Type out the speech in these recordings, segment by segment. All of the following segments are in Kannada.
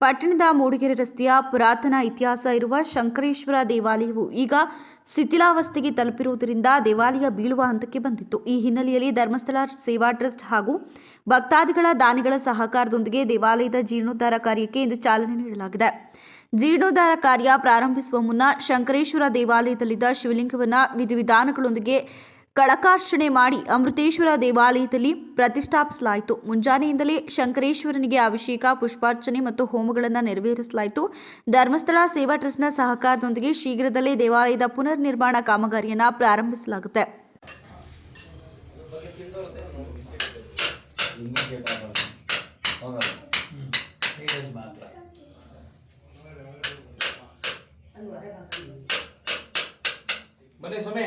ಪಟ್ಟಣದ ಮೂಡಿಗೆರೆ ರಸ್ತೆಯ ಪುರಾತನ ಇತಿಹಾಸ ಇರುವ ಶಂಕರೇಶ್ವರ ದೇವಾಲಯವು ಈಗ ಶಿಥಿಲಾವಸ್ಥೆಗೆ ತಲುಪಿರುವುದರಿಂದ ದೇವಾಲಯ ಬೀಳುವ ಹಂತಕ್ಕೆ ಬಂದಿತ್ತು. ಈ ಹಿನ್ನೆಲೆಯಲ್ಲಿ ಧರ್ಮಸ್ಥಳ ಸೇವಾ ಟ್ರಸ್ಟ್ ಹಾಗೂ ಭಕ್ತಾದಿಗಳ ದಾನಿಗಳ ಸಹಕಾರದೊಂದಿಗೆ ದೇವಾಲಯದ ಜೀರ್ಣೋದ್ಧಾರ ಕಾರ್ಯಕ್ಕೆ ಇಂದು ಚಾಲನೆ ನೀಡಲಾಗಿದೆ. ಜೀರ್ಣೋದ್ಧಾರ ಕಾರ್ಯ ಪ್ರಾರಂಭಿಸುವ ಮುನ್ನ ಶಂಕರೇಶ್ವರ ದೇವಾಲಯದಲ್ಲಿದ್ದ ಶಿವಲಿಂಗವನ್ನು ವಿಧಿವಿಧಾನಗಳೊಂದಿಗೆ ಕಳಕಾರ್ಚನೆ ಮಾಡಿ ಅಮೃತೇಶ್ವರ ದೇವಾಲಯದಲ್ಲಿ ಪ್ರತಿಷ್ಠಾಪಿಸಲಾಯಿತು. ಮುಂಜಾನೆಯಿಂದಲೇ ಶಂಕರೇಶ್ವರನಿಗೆ ಅಭಿಷೇಕ, ಪುಷ್ಪಾರ್ಚನೆ ಮತ್ತು ಹೋಮಗಳನ್ನು ನೆರವೇರಿಸಲಾಯಿತು. ಧರ್ಮಸ್ಥಳ ಸೇವಾ ಟ್ರಸ್ಟ್ನ ಸಹಕಾರದೊಂದಿಗೆ ಶೀಘ್ರದಲ್ಲೇ ದೇವಾಲಯದ ಪುನರ್ ನಿರ್ಮಾಣ ಕಾಮಗಾರಿಯನ್ನು ಪ್ರಾರಂಭಿಸಲಾಗುತ್ತೆ. ಬನ್ನಿ ಸ್ವಾಮಿ.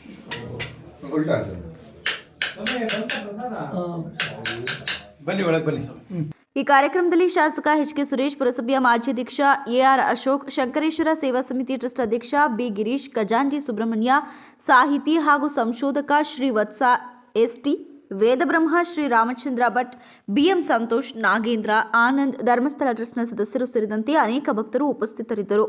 ಬನ್ನಿ ಬನ್ನಿ ಒಳಗೆ ಬನ್ನಿ. ಈ ಕಾರ್ಯಕ್ರಮದಲ್ಲಿ ಶಾಸಕ ಎಚ್ ಕೆ ಸುರೇಶ್ ಪುರಸಭೆಯ ಮಾಜಿ ಅಧ್ಯಕ್ಷ ಎಆರ್ ಅಶೋಕ್ ಶಂಕರೇಶ್ವರ ಸೇವಾ ಸಮಿತಿ ಟ್ರಸ್ಟ್ ಅಧ್ಯಕ್ಷ ಬಿ ಗಿರೀಶ್ ಖಜಾಂಜಿ ಸುಬ್ರಹ್ಮಣ್ಯ ಸಾಹಿತಿ ಹಾಗೂ ಸಂಶೋಧಕ ಶ್ರೀ ವತ್ಸ ಎಸ್ಟಿ ವೇದಬ್ರಹ್ಮ ಶ್ರೀ ರಾಮಚಂದ್ರ ಭಟ್ ಬಿಎಂ ಸಂತೋಷ್ ನಾಗೇಂದ್ರ ಆನಂದ್ ಧರ್ಮಸ್ಥಳ ಟ್ರಸ್ಟ್ನ ಸದಸ್ಯರು ಸೇರಿದಂತೆ ಅನೇಕ ಭಕ್ತರು ಉಪಸ್ಥಿತರಿದ್ದರು.